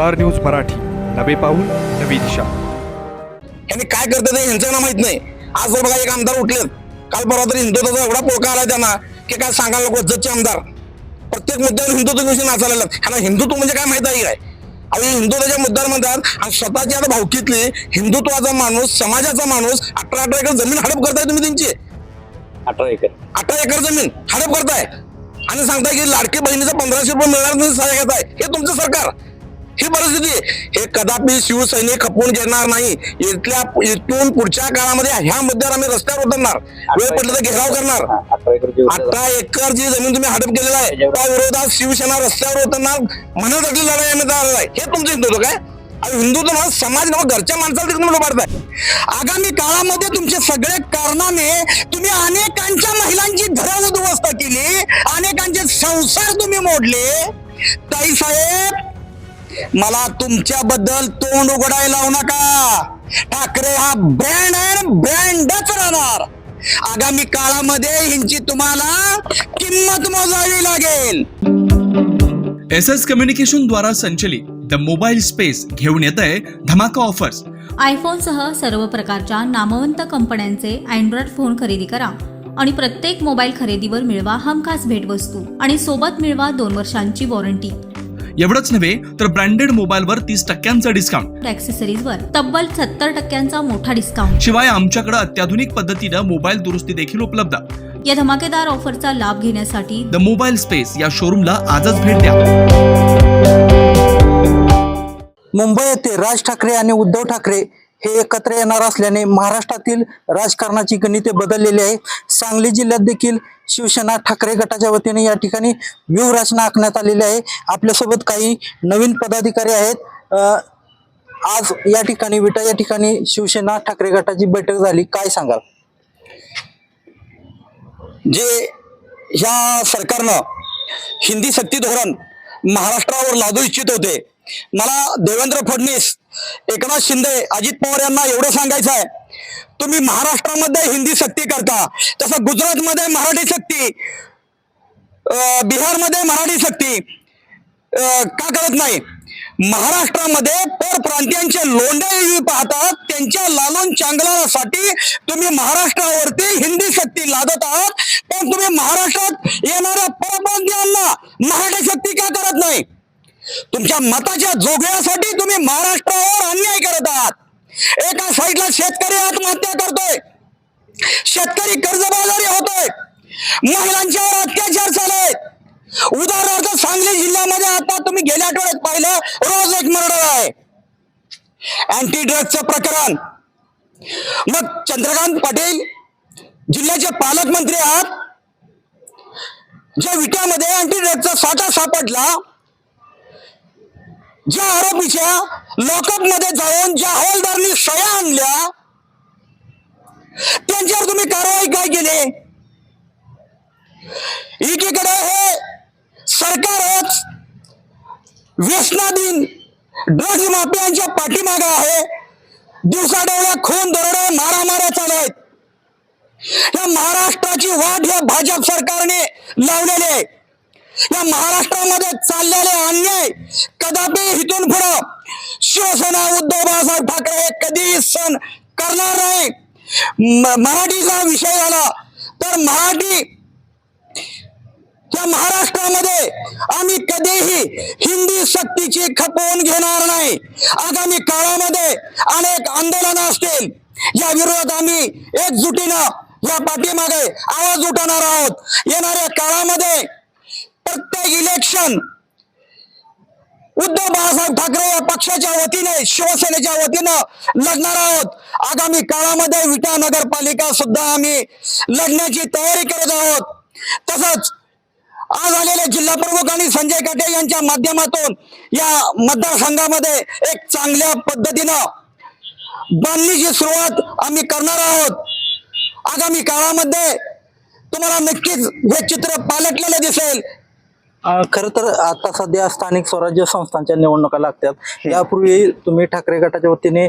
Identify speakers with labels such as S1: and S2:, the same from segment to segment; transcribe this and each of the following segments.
S1: Star news Marathi. नवे पाऊल नवी दिशा.
S2: यांनी काय करतात हे यांचं ना माहीत नाही. आज जर बघा एक आमदार उठलेत. काल परवा तरी हिंदुत्वाचा एवढा पोळका आला त्यांना की काय सांगायला नको जजचे आमदार. प्रत्येक मुद्द्यावर हिंदुत्व विषयी नाचायला लागतात. ह्यांना हिंदुत्व म्हणजे काय माहीत आहे काय? अहो हे हिंदुत्वाच्या मुद्द्यावर म्हणतात आणि स्वतःची आता भावकीतली हिंदुत्वाचा माणूस समाजाचा माणूस अठरा अठरा एकर जमीन हडप करताय तुम्ही त्यांची.
S3: अठरा एकर.
S2: अठरा एकर जमीन हडप करताय. आणि सांगताय की लाडकी बहिणीचा पंधराशे रुपये मिळणार नाही सहाय्य घेताय. हे तुमचं सरकार. ही परिस्थिती. हे कदापि शिवसैनिक खपवून घेणार नाही. इथल्या इथून पुढच्या काळामध्ये ह्या मुद्द्यावर आम्ही रस्त्यावर उतरणार. वेळ पडलं तर घेराव करणार.
S3: हा, अठरा एकर जे
S2: जमीन तुम्ही हडप केलेला आहे त्या विरोधात शिवसेना रस्त्यावर उतरणार म्हणत असली लढाई आम्ही तयार आहे. हे तुमचं हिंदुत्व काय? हिंदुत्व ना समाज ना घरच्या माणसाला तुम्ही उभारताय.
S4: आगामी काळामध्ये तुमचे सगळे कारनामे तुम्ही अनेकांच्या महिलांची घरं उद्ध्वस्त केली अनेकांचे संसार तुम्ही मोडले. ताई साहेब मला तुमच्याबद्दल तोंड उघडायला लावू नका. ठाकरे हा ब्रँड आहे ब्रँडच राहणार. आगामी काळामध्ये ह्यांची तुम्हाला किंमत मोजावी लागेल.
S5: एस एस कम्युनिकेशन द्वारा संचलित द मोबाईल स्पेस घेऊन येत आहे धमाका ऑफर्स.
S6: आयफोनसह सर्व प्रकारच्या नामवंत कंपन्यांचे अँड्रॉइड फोन खरेदी करा आणि प्रत्येक मोबाईल खरेदीवर मिळवा हमखास भेटवस्तू आणि सोबत मिळवा दोन वर्षांची वॉरंटी.
S5: एवढंच नव्हे तर ब्रँडेड मोबाईलवर तीस टक्क्यांचं डिस्काउंट
S6: ॲक्सेसरीजवर तब्बल सत्तर टक्क्यांचा मोठा डिस्काउंट
S5: शिवाय आमच्याकडे अत्याधुनिक पद्धतीनं मोबाईल दुरुस्ती देखील उपलब्ध
S6: या धमाकेदार ऑफरचा लाभ घेण्यासाठी
S5: द मोबाईल स्पेस या शोरूमला आजच भेट द्या.
S4: मुंबई येथे राज ठाकरे आणि उद्धव ठाकरे हे एकत्र येणार असल्याने महाराष्ट्रातील राजकारणाची गणिते बदललेली आहे. सांगली जिल्ह्यात देखील शिवसेना ठाकरे गटाच्या वतीने या ठिकाणी व्यूहरचना आखण्यात आलेली आहे. आपल्यासोबत काही नवीन पदाधिकारी आहेत. आज या ठिकाणी विटा या ठिकाणी शिवसेना ठाकरे गटाची बैठक झाली. काय सांगाल?
S2: जे ह्या सरकारनं हिंदी सक्ती धोरण महाराष्ट्रावर लादू इच्छित होते. मला देवेंद्र फडणवीस एकनाथ शिंदे अजित पवार यांना एवढं सांगायचं आहे. तुम्ही महाराष्ट्रामध्ये हिंदी सक्ती करता तसं गुजरातमध्ये मराठी सक्ती अं, बिहारमध्ये मराठी सक्ती अं, का करत नाही? महाराष्ट्रामध्ये परप्रांतीयांचे लोंढे पाहतात त्यांच्या लालून चांगल्यासाठी तुम्ही महाराष्ट्रावरती हिंदी सक्ती लादत आहात पण तुम्ही महाराष्ट्रात येणाऱ्या परप्रांतीयांना मराठी सक्ती का करत नाही? तुमच्या मताच्या जोगव्यासाठी तुम्ही महाराष्ट्रावर अन्याय करत आहात. एका साईडला शेतकरी आत्महत्या करतोय. शेतकरी कर्जबाजारी होतोय. महिलांच्यावर अत्याचार चालू आहेत उदाहरणार्थ सांगली जिल्ह्यामध्ये आता तुम्ही गेल्या आठवड्यात पाहिलं रोज एक मर्डर आहे. अँटी ड्रग्जचं प्रकरण. मग चंद्रकांत पाटील जिल्ह्याचे पालकमंत्री आहात. ज्या विट्यामध्ये अँटी ड्रग्जचा साठा सापडला ज्या आरोपीच्या लॉकअपमध्ये जाऊन ज्या हवालदारनी शया आणल्या त्यांच्यावर तुम्ही कारवाई काय केली? एकीकडे हे सरकारच व्यसनाधीन ड्रग्ज माफियांच्या पाठीमागे आहे दिवसाडोळ्या खून दरोडे मारामाऱ्या चालू आहेत. या महाराष्ट्राची वाट या भाजप सरकारने लावलेली आहे. या महाराष्ट्रामध्ये चाललेले अन्याय कदापि इथून पुढं शिवसेना उद्धव बाळासाहेब ठाकरे हे कधी सण करणार नाही. मराठीचा विषय झाला तर मराठी या महाराष्ट्रामध्ये आम्ही कधीही हिंदी सक्तीची खपवून घेणार नाही. आगामी काळामध्ये अनेक आंदोलनं असतील. या विरोधात आम्ही एकजुटीनं या पाठीमागे आवाज उठवणार आहोत. येणाऱ्या काळामध्ये प्रत्येक इलेक्शन उद्धव बाळासाहेब ठाकरे या पक्षाच्या वतीने शिवसेनेच्या वतीनं लढणार आहोत. आगामी काळामध्ये विटा नगरपालिका सुद्धा आम्ही लढण्याची तयारी करत आहोत. तसंच आज आलेले जिल्हा प्रमुख आणि संजय काटे यांच्या माध्यमातून या मतदारसंघामध्ये एक चांगल्या पद्धतीनं बांधणीची सुरुवात आम्ही करणार आहोत. आगामी काळामध्ये तुम्हाला नक्कीच हे चित्र पालटलेलं दिसेल.
S4: खर तर आता सध्या स्थानिक स्वराज्य संस्थांच्या निवडणुका लागतात. यापूर्वी तुम्ही ठाकरे गटाच्या वतीने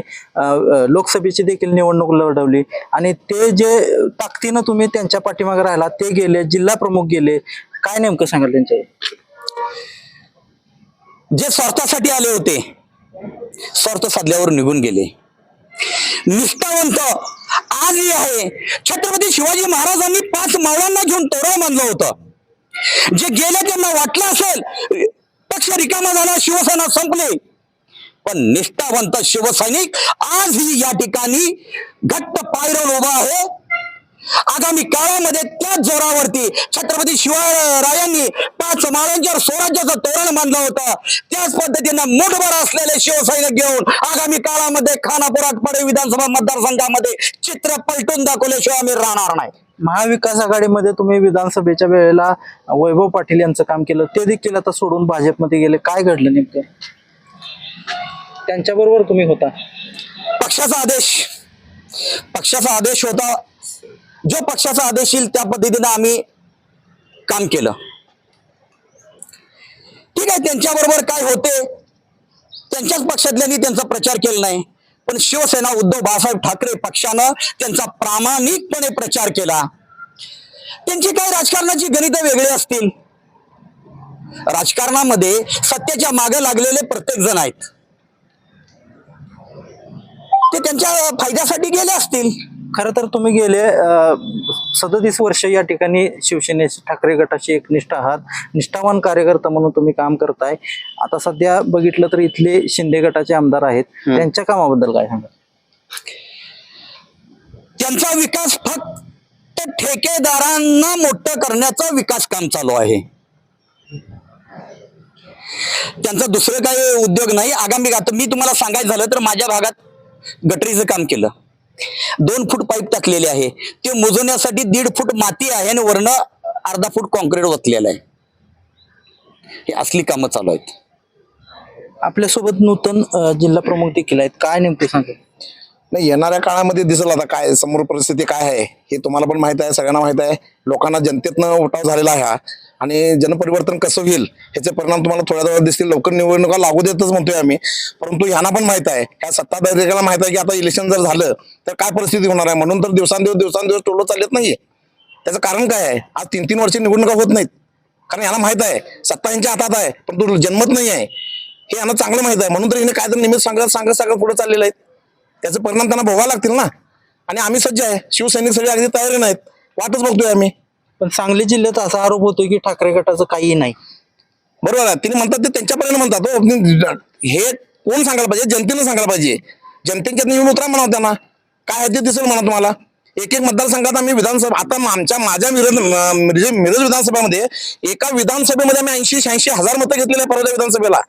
S4: लोकसभेची देखील निवडणूक लढवली. आणि ते जे ताकदीनं तुम्ही त्यांच्या पाठीमागे राहिला ते गेले जिल्हा प्रमुख गेले. काय नेमकं सांगाल त्यांच्या
S2: जे स्वार्थासाठी आले होते स्वार्थ साधल्यावर निघून गेले. निष्ठावंत आज आहे. छत्रपती शिवाजी महाराजांनी पाच मावळांना घेऊन तोरण बांधलं होतं. जे गेले त्यांना वाटलं असेल पक्ष रिकामा झाला शिवसेना संपली. पण निष्ठावंत शिवसैनिक आजही या ठिकाणी घट्ट पायरोल उभा आहे. आगामी काळामध्ये त्याच जोरावरती छत्रपती शिवरायांनी पाच माळांच्या स्वराज्याचं तोरण बांधलं होतं. त्याच पद्धतीनं मुठभर असलेले शिवसैनिक घेऊन आगामी काळामध्ये खानापुरात पडे विधानसभा मतदारसंघामध्ये चित्र पलटून दाखवल्याशिवाय आम्ही राहणार नाही.
S4: महाविकास आघाडीमध्ये तुम्ही विधानसभेच्या वेळेला वैभव पाटील यांचं काम केलं ते देखील आता सोडून भाजपमध्ये गेले. काय घडलं नेमकं? त्यांच्याबरोबर तुम्ही होता.
S2: पक्षाचा आदेश. पक्षाचा आदेश होता. जो पक्षाचा आदेश येईल त्या पद्धतीनं आम्ही काम केलं. ठीक आहे त्यांच्याबरोबर काय होते त्यांच्याच पक्षातल्यांनी त्यांचा प्रचार केला नाही. पण शिवसेना उद्धव बाळासाहेब ठाकरे पक्षानं त्यांचा प्रामाणिकपणे प्रचार केला. त्यांची काही राजकारणाची गणित वेगळी असतील. राजकारणामध्ये सत्याच्या मागे लागलेले प्रत्येक जण आहेत. ते त्यांच्या फायद्यासाठी गेले असतील.
S4: खर तर तुम्ही गेले सदतीस वर्ष या ठिकाणी शिवसेनेचे ठाकरे गटाचे एकनिष्ठ आहात. निष्ठावान कार्यकर्ता म्हणून तुम्ही काम करताय. आता सध्या बघितलं तर इथले शिंदे गटाचे आमदार आहेत. त्यांच्या कामाबद्दल काय सांगा
S2: त्यांचा विकास फक्त ठेकेदारांना मोठं करण्याचा विकास काम चालू आहे. त्यांचा दुसरं काही उद्योग नाही. आगामी आता मी तुम्हाला सांगायचं झालं तर माझ्या भागात गटरीचं काम केलं. दोन फूट पाईप टाकलेले आहे. ते मोजवण्यासाठी दीड फूट माती आहे आणि वरनं अर्धा फूट कॉन्क्रीट ओतलेलं आहे. हे असली कामं चालू आहेत.
S4: आपल्यासोबत नूतन जिल्हा प्रमुख देखील आहेत. काय नेमके सांगा
S7: नाही येणाऱ्या काळामध्ये दिसेल आता काय समोर परिस्थिती काय आहे हे तुम्हाला पण माहीत आहे सगळ्यांना माहीत आहे. लोकांना जनतेतनं उठाव झालेला आहे हा. आणि जनपरिवर्तन कसं होईल ह्याचे परिणाम तुम्हाला थोड्या वेळात दिसतील. लवकर निवडणुका लागू देतच म्हणतोय आम्ही. परंतु ह्यांना पण माहीत आहे. ह्या सत्ताधारिकाला माहीत आहे की आता इलेक्शन जर झालं तर काय परिस्थिती होणार आहे? म्हणून तर दिवसांदिवस दिवसांदिवस टोलो चालत नाहीये. त्याचं कारण काय आहे? आज तीन तीन वर्ष निवडणुका होत नाहीत. कारण ह्याला माहीत आहे सत्ता यांच्या हातात आहे परंतु जन्मत नाही आहे. हे यांना चांगलं माहीत आहे. म्हणून तर हिने काय तर निमित्त सांगत सांगत सांगत पुढे चाललेलं आहेत त्याचे परिणाम त्यांना भोगावे लागतील ना. आणि आम्ही सज्ज आहे. शिवसैनिक सगळे अगदी तयारी नाहीत वाटच बघतोय आम्ही.
S4: पण सांगली जिल्ह्यात असा आरोप होतो की ठाकरे गटाचं काही नाही.
S7: बरोबर आहे तिने म्हणतात ते त्यांच्यापर्यंत म्हणतात हो. हे कोण सांगायला पाहिजे? जनतेनं सांगायला पाहिजे. जनतेच्या येऊन उतरा म्हणा हो त्यांना. काय आहे ते दिसेल म्हणा तुम्हाला? एक एक मतदारसंघात आम्ही विधानसभा आता आमच्या माझ्या मिरज म्हणजे मिरज विधानसभामध्ये एका विधानसभेमध्ये आम्ही ऐंशी शहाऐंशी हजार मतं घेतलेले परवाच्या विधानसभेला.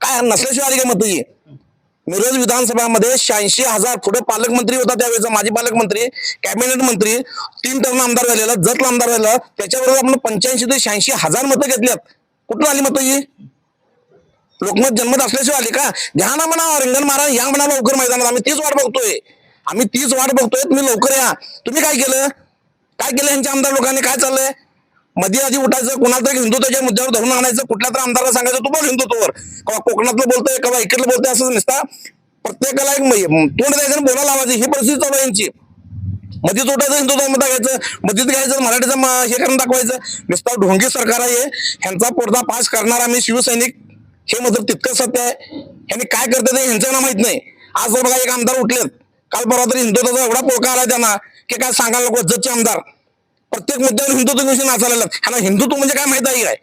S7: काय नसल्याशिवाय आली काय मतं मिरज विधानसभामध्ये शहाऐंशी हजार पुढे पालकमंत्री होता त्यावेळेचा माजी पालकमंत्री कॅबिनेट मंत्री तीन टर्म आमदार झालेला जतला आमदार झालेला त्याच्याबरोबर आपण पंच्याऐंशी ते शहाऐंशी हजार मतं घेतल्यात. कुठून आली मतं ही? लोकमत जन्मत असल्याशिवाय आली का? घ्या ना म्हणा रिंगण मारा या म्हणा लवकर मैदानात. आम्ही तीच वाट बघतोय. आम्ही तीच वाट बघतोय. तुम्ही लवकर या. तुम्ही काय केलं? काय केलं यांच्या आमदार लोकांनी? काय चाललंय? मध्ये आधी उठायचं कुणाला तरी हिंदुत्वाच्या मुद्द्यावर धरून आणायचं कुठल्या तर आमदाराला सांगायचं तू बोल हिंदुत्वावर. कवा कोकणातलं बोलतोय किंवा इकडलं बोलतोय असं नसता प्रत्येकाला एक तोंड द्यायचं बोला बोलायला लावायचं. ही परिस्थिती चालू आहे यांची. मध्येच उठायचं हिंदुत्व मत घ्यायचं मध्येच घ्यायचं मराठीचं हे करून दाखवायचं. नुसतं ढोंगी सरकार आहे ह्यांचा पोरदा पास करणार आम्ही शिवसैनिक हे मात्र तितकं सत्य आहे. ह्यांनी काय करतात हे ह्यांचं माहीत नाही. आज जर बघा एक आमदार उठलेत काल परवा तरी हिंदुत्वाचा एवढा पोळका आला त्यांना की काय सांगायला नको जतचे आमदार. प्रत्येक मुद्द्यावर हिंदुत्व विषयी नाचायला. ह्यांना हिंदुत्व म्हणजे काय माहीत आहे काय?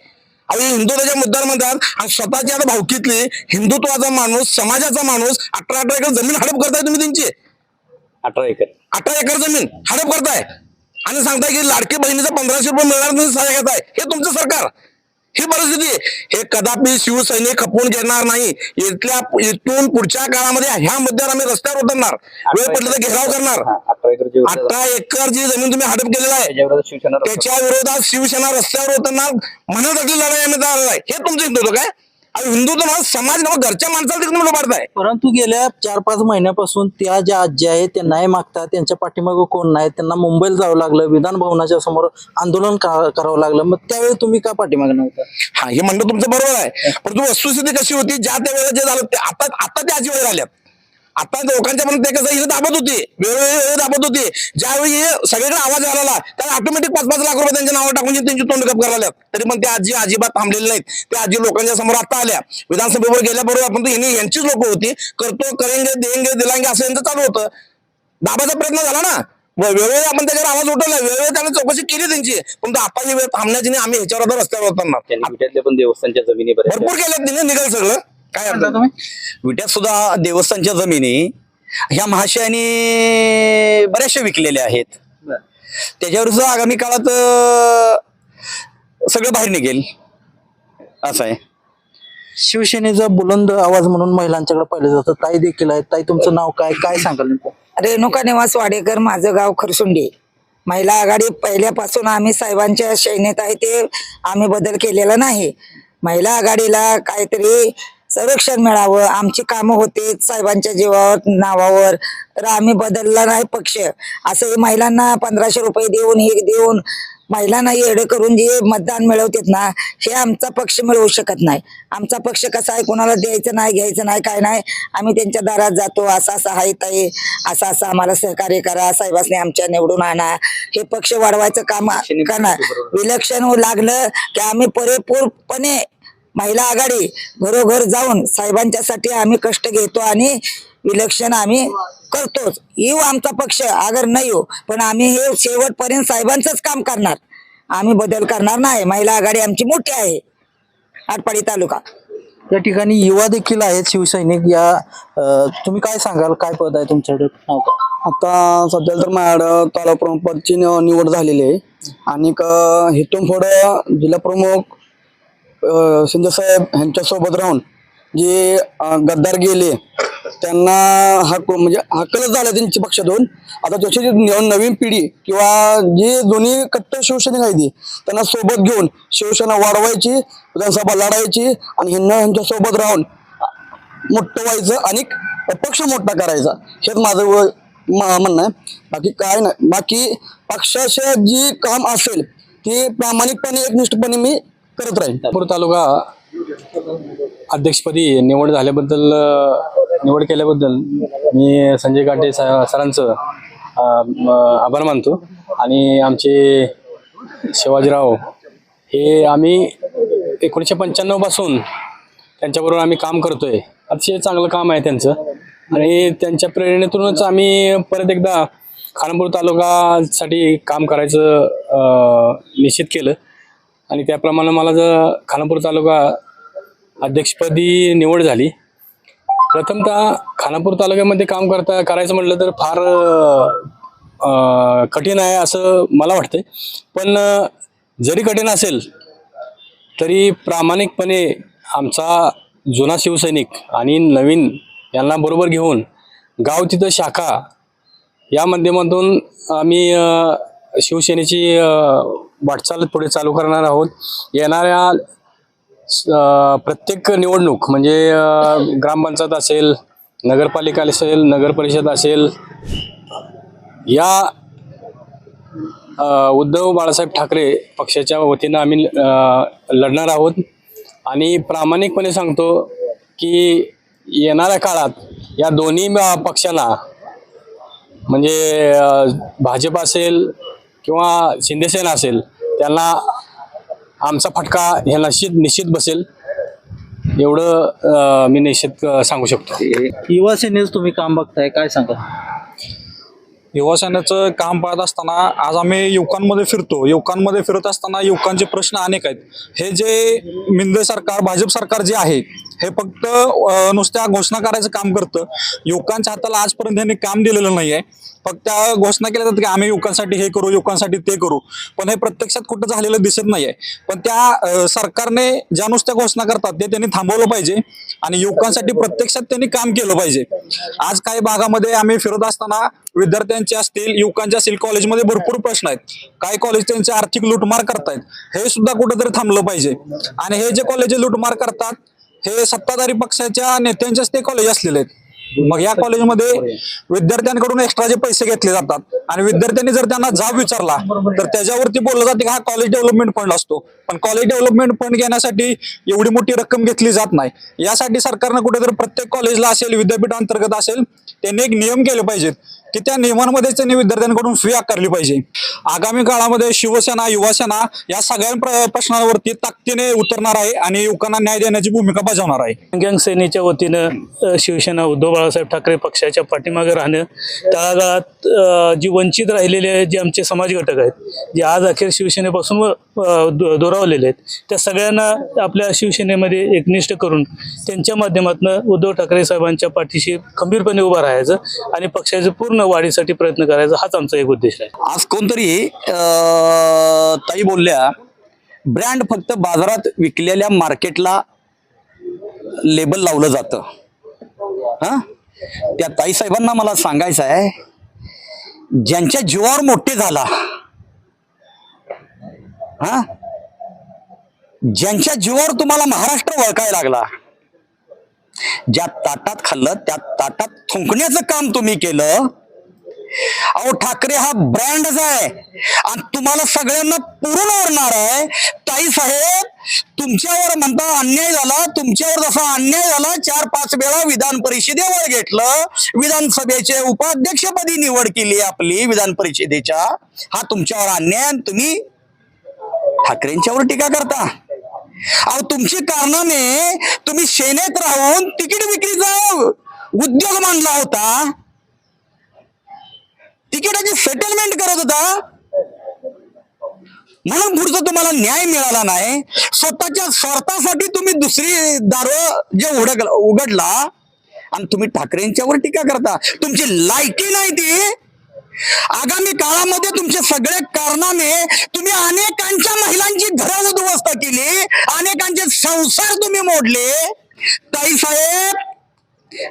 S7: अहो हिंदुत्वाच्या मुद्द्यावर म्हणतात आणि स्वतःची आता भावकीतली हिंदुत्वाचा माणूस समाजाचा माणूस अठरा अठरा एकर जमीन हडप करताय तुम्ही त्यांची.
S3: अठरा एकर.
S7: अठरा एकर जमीन हडप करताय. आणि सांगताय की लाडकी बहिणीचा पंधराशे रुपये मिळणार तुम्ही सहाय्य घेताय. हे तुमचं सरकार. ही परिस्थिती. हे कदापि शिवसैनिक खपवून घेणार नाही. इथल्या इथून पुढच्या काळामध्ये ह्या मुद्द्यावर आम्ही रस्त्यावर उतरणार. वेळ पडलं तर घेराव करणार.
S3: अठरा
S7: एकर जी जमीन तुम्ही हडप केलेला आहे.
S3: त्याच्या विरोधात शिवसेना
S7: रस्त्यावर उतरणार. म्हणत आपली लढाई आम्ही हे तुमचं हिंदुत्व काय? आणि हिंदुत्व ना समाज ना घरच्या माणसाला तिकडे तुम्ही पाडताय.
S4: परंतु गेल्या चार पाच महिन्यापासून त्या ज्या आजी आहेत त्या नाही मागतात त्यांच्या पाठीमागं कोण नाही त्यांना मुंबईला जावं लागलं विधान भवनाच्या समोर आंदोलन का- करावं लागलं. मग त्यावेळी तुम्ही का पाठीमागे नव्हता?
S7: हा हे म्हणणं तुमचं बरोबर आहे. परंतु वस्तुस्थिती कशी होती? ज्या त्या वेळेला जे झालं ते आता आता त्या आजी वेळ आल्यात. आता लोकांच्या मनात ते कसं दाबत होती वेळोवेळी दाबत होती. ज्यावेळी सगळीकडे आवाज आला त्या ऑटोमॅटिक पाच पाच लाख रुपये त्यांच्या नावावर टाकून त्यांची तोंड कप करायला तरी पण त्या आजी अजिबात थांबलेले नाहीत. त्या आजी लोकांच्या समोर आता आल्या. विधानसभेवर गेल्याबरोबर आपण तर यांनी यांचीच लोक होती. करतो करेंगे देंगे दिलांगे असं यांचं चालू होतं. दाबाचा प्रयत्न झाला ना. वेळोवेळी आपण त्याच्यावर आवाज उठवला. वेळोवेळी त्याने चौकशी केली त्यांची. पण तो आता ही वेळ थांबण्याची आम्ही ह्याच्यावर आता रस्त्यावर होताना भरपूर केलं तिने निघाल सगळं. काय अडचण नाही.
S2: विट्यात सुद्धा देवस्थानच्या जमिनी ह्या महाशयाने बऱ्याचशा विकलेल्या आहेत. त्याच्यावर सुद्धा आगामी काळात सगळं बाहेर निघेल. असं आहे.
S4: शिवसेनेचा बुलंद आवाज म्हणून महिलांच्याकडे पाहिलं जातं. ताई देखील आहेत. ताई तुमचं नाव काय? काय सांगाल?
S8: रेणुका निवास वाडेकर माझं गाव खरसुंडी. महिला आघाडी पहिल्यापासून आम्ही साहेबांच्या सैन्यात आहे ते आम्ही बदल केलेला नाही. महिला आघाडीला काहीतरी संरक्षण मिळावं आमची कामं होते साहेबांच्या जीवावर नावावर. तर आम्ही बदलला नाही पक्ष. असं महिलांना पंधराशे रुपये देऊन हे देऊन महिलांना येडं करून जे मतदान मिळवतात ना हे आमचा पक्ष मिळवू शकत नाही. आमचा पक्ष कसा आहे कोणाला द्यायचं नाही घ्यायचं नाही काय नाही आम्ही त्यांच्या दारात जातो. असं असं आहे ताई. असं असं आम्हाला सहकार्य करा साहेबांनी आमच्या निवडून आणा. हे पक्ष वाढवायचं काम करणार. विलक्षण लागलं की आम्ही पुरेपूरपणे महिला आघाडी घरोघर जाऊन साहेबांच्यासाठी आम्ही कष्ट घेतो आणि विलक्षण आम्ही करतोच. येऊ आमचा पक्ष अगर नाही येऊ पण आम्ही हे शेवटपर्यंत साहेबांचंच काम करणार. आम्ही बदल करणार नाही. महिला आघाडी आमची मोठी आहे. आटपाडी तालुका.
S4: या ठिकाणी युवा देखील आहेत शिवसैनिक. या अं, तुम्ही काय सांगाल? काय पद आहे तुमच्याकडे? नाव काय?
S2: आता सध्या तर माझ्याकडं तालुका प्रमुख पदची नि- निवड झालेली आहे. आणि क- इथून पुढं जिल्हा प्रमुख शिंदेसाहेब ह्यांच्यासोबत राहून जे गद्दार गेले त्यांना हक म्हणजे हक्कलच झालं पक्ष पक्षातून आता तशी जी नवीन पिढी किंवा जी जुनी कट्टर शिवसैनिक आहे ती त्यांना सोबत घेऊन शिवसेना वाढवायची विधानसभा लढायची आणि ह्यांना ह्यांच्यासोबत राहून मोठं व्हायचं आणि पक्ष मोठा करायचा. हेच माझं म- म्हणणं आहे. बाकी काय नाही. बाकी पक्षाचे जी काम असेल ते प्रामाणिकपणे एकनिष्ठपणे मी करत राहीन
S9: नागपूर तालुका अध्यक्षपदी निवड झाल्याबद्दल निवड केल्याबद्दल मी संजय सा- सरांचं आभार मानतो. आणि आमचे शिवाजीराव हे आम्ही एकोणीसशे पंच्याण्णवपासून त्यांच्याबरोबर आम्ही काम करतोय. अतिशय चांगलं काम आहे त्यांचं. आणि त्यांच्या प्रेरणेतूनच आम्ही परत एकदा खानापूर तालुकासाठी काम करायचं निश्चित केलं. आणि त्याप्रमाणे मला जर खानापूर तालुका अध्यक्षपदी निवड झाली प्रथमतः खानापूर तालुक्यामध्ये काम करता करायचं म्हटलं तर फार कठीण आहे असं मला वाटतंय. पण जरी कठीण असेल तरी प्रामाणिकपणे आमचा जुना शिवसैनिक आणि नवीन यांना बरोबर घेऊन गाव तिथं शाखा या माध्यमातून आम्ही शिवसेनेची वाटचाल पुढे चालू करणार आहोत. येणाऱ्या प्रत्येक निवडणूक म्हणजे ग्रामपंचायत असेल नगरपालिका असेल नगर परिषद असेल या उद्धव बाळासाहेब ठाकरे पक्षाच्या वतीनं आम्ही लढणार आहोत. आणि प्रामाणिकपणे सांगतो की येणाऱ्या काळात या दोन्ही पक्षांना म्हणजे भाजप असेल किंवा शिंदेसेना असेल त्यांना आमचा फटका हे निश्चित निश्चित बसेल. एवढं मी निश्चित सांगू शकतो.
S4: युवा सेनेचं तुम्ही काम बघताय काय सांगाल
S10: युवासेनेचं काम पाहत असताना आज आम्ही युवकांमध्ये फिरतो. युवकांमध्ये फिरत असताना युवकांचे प्रश्न अनेक आहेत. हे जे मिंदे सरकार भाजप सरकार जे आहे हे फक्त नुसत्या घोषणा करायचं काम करतं. युवकांच्या हाताला आजपर्यंत त्यांनी काम दिलेलं नाही आहे फक्त घोषणा केल्या जातात की आम्ही युवकांसाठी हे करू युवकांसाठी ते करू. पण हे प्रत्यक्षात कुठं झालेलं दिसत नाही आहे पण त्या सरकारने ज्या नुसत्या घोषणा करतात ते त्यांनी थांबवलं पाहिजे. आणि युवकांसाठी प्रत्यक्षात त्यांनी काम केलं पाहिजे. आज काही भागामध्ये आम्ही फिरत असताना विद्यार्थ्यांचे असतील युवकांच्या असतील कॉलेजमध्ये भरपूर प्रश्न आहेत. काही कॉलेज त्यांचे आर्थिक लूटमार करतायत हे सुद्धा कुठेतरी थांबलं पाहिजे. आणि हे जे कॉलेज लूटमार करतात हे सत्ताधारी पक्षाच्या नेत्यांचेच ते कॉलेज असलेले आहेत. मग या कॉलेजमध्ये विद्यार्थ्यांकडून एक्स्ट्राचे पैसे घेतले जातात आणि विद्यार्थ्यांनी जर त्यांना जाब विचारला तर त्याच्यावरती बोललं जाते की हा कॉलेज डेव्हलपमेंट फंड असतो. पण कॉलेज डेव्हलपमेंट फंड घेण्यासाठी एवढी मोठी रक्कम घेतली जात नाही. यासाठी सरकारनं कुठेतरी प्रत्येक कॉलेजला असेल विद्यापीठ अंतर्गत असेल त्यांनी एक नियम केले पाहिजेत की त्या नियमांमध्येच त्यांनी विद्यार्थ्यांकडून फी आकारली पाहिजे. आगामी काळामध्ये शिवसेना युवासेना या सगळ्या प्र- प्रश्नांवरती ताकदीने उतरणार आहे आणि युवकांना न्याय देण्याची भूमिका बजावणार आहे.
S9: गँग सेनेच्या वतीनं शिवसेना उद्धव बाळासाहेब ठाकरे पक्षाच्या पाठीमागे राहणं तळागाळात जी वंचित राहिलेले जे आमचे समाज घटक आहेत जे आज अखेर शिवसेनेपासून दुरावलेले आहेत त्या सगळ्यांना आपल्या शिवसेनेमध्ये एकनिष्ठ करून त्यांच्या माध्यमातून उद्धव ठाकरे साहेबांच्या पाठीशी खंबीरपणे उभा राहायचं आणि पक्षाचं पूर्ण वाढीसाठी प्रयत्न करायचा हाच आमचा एक उद्देश आहे.
S2: आज कोणतरी ताई बोलल्या ब्रँड फक्त बाजारात विकलेल्या मार्केटला लेबल लावलं जातं. हा? त्या ताई साहेबांना मला सांगायचं आहे ज्यांच्या जीवावर मोठे झाला हा? ज्यांच्या जीवावर तुम्हाला महाराष्ट्र ओळखायला लागला ज्या ताटात खाल्लं त्या ताटात थुंकण्याचं काम तुम्ही केलं अहो ठाकरे हा ब्रँडच आहे आणि तुम्हाला सगळ्यांना पुरून ओरणार आहे. ताई साहेब तुमच्यावर म्हणता अन्याय झाला तुमच्यावर जसा अन्याय झाला चार पाच वेळा विधान परिषदेवर घेतलं. विधानसभेचे उपाध्यक्षपदी निवड केली आपली विधान परिषदेच्या. हा तुमच्यावर अन्याय आणि तुम्ही ठाकरेंच्यावर टीका करता. अहो तुमची कारणाने तुम्ही सेनेत राहून तिकीट विक्रीचा उद्योग मांडला होता. तिकिटाची सेटलमेंट करत होता म्हणून पुढचा तुम्हाला न्याय मिळाला नाही. स्वतःच्या स्वार्थासाठी तुम्ही दुसरी दारो जे उघड उघडला आणि तुम्ही ठाकरेंच्यावर टीका करता. तुमची लायकी नाही ती. आगामी काळामध्ये तुमचे सगळे कारणाने तुम्ही अनेकांच्या महिलांची घरं उद्ध्वस्त केली अनेकांचे संसार तुम्ही मोडले. ताई साहेब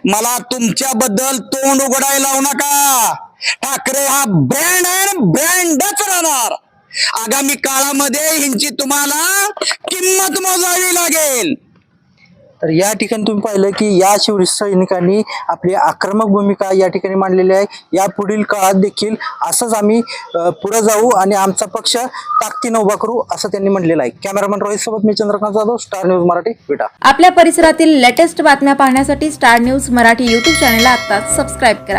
S2: मला तुमच्याबद्दल तोंड उघडायला लावू नका. ठाकरे हा ब्रँड आहे ब्रँडच राहणार. आगामी काळामध्ये ह्यांची तुम्हाला किंमत मोजावी लागेल.
S4: तर या ठिकाणी तुम्ही पाहिलं की या शिवसैनिकांनी आपली आक्रमक भूमिका या ठिकाणी मांडलेली आहे. या पुढील काळात देखील असंच आम्ही पुढं पुढे जाऊ आणि आमचा पक्ष ताकदीनं उभा करू असं त्यांनी म्हटलेलं आहे. कॅमेरामन रोहित सोबत मी चंद्रकांत जाधव स्टार न्यूज मराठी भेटा
S11: आपल्या परिसरातील लेटेस्ट बातम्या पाहण्यासाठी स्टार न्यूज मराठी यूट्यूब चॅनलला आता सबस्क्राईब करा.